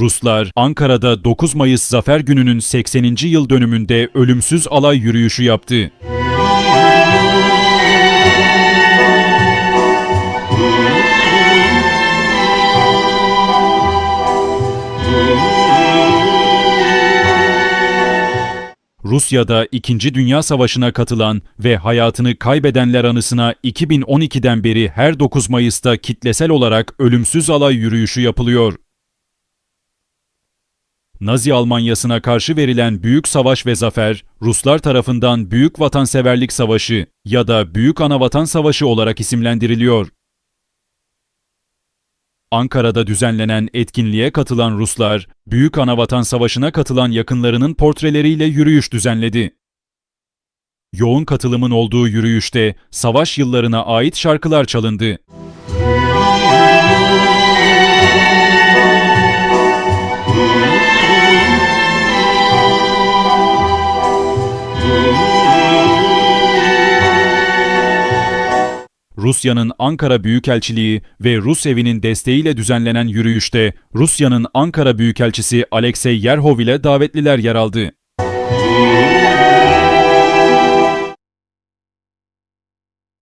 Ruslar Ankara'da 9 Mayıs Zafer Günü'nün 80. yıl dönümünde ölümsüz alay yürüyüşü yaptı. Rusya'da 2. Dünya Savaşı'na katılan ve hayatını kaybedenler anısına 2012'den beri her 9 Mayıs'ta kitlesel olarak ölümsüz alay yürüyüşü yapılıyor. Nazi Almanyası'na karşı verilen Büyük Savaş ve Zafer, Ruslar tarafından Büyük Vatanseverlik Savaşı ya da Büyük Anavatan Savaşı olarak isimlendiriliyor. Ankara'da düzenlenen etkinliğe katılan Ruslar, Büyük Anavatan Savaşı'na katılan yakınlarının portreleriyle yürüyüş düzenledi. Yoğun katılımın olduğu yürüyüşte savaş yıllarına ait şarkılar çalındı. Rusya'nın Ankara Büyükelçiliği ve Rus evinin desteğiyle düzenlenen yürüyüşte Rusya'nın Ankara Büyükelçisi Alexey Yerhov ile davetliler yer aldı.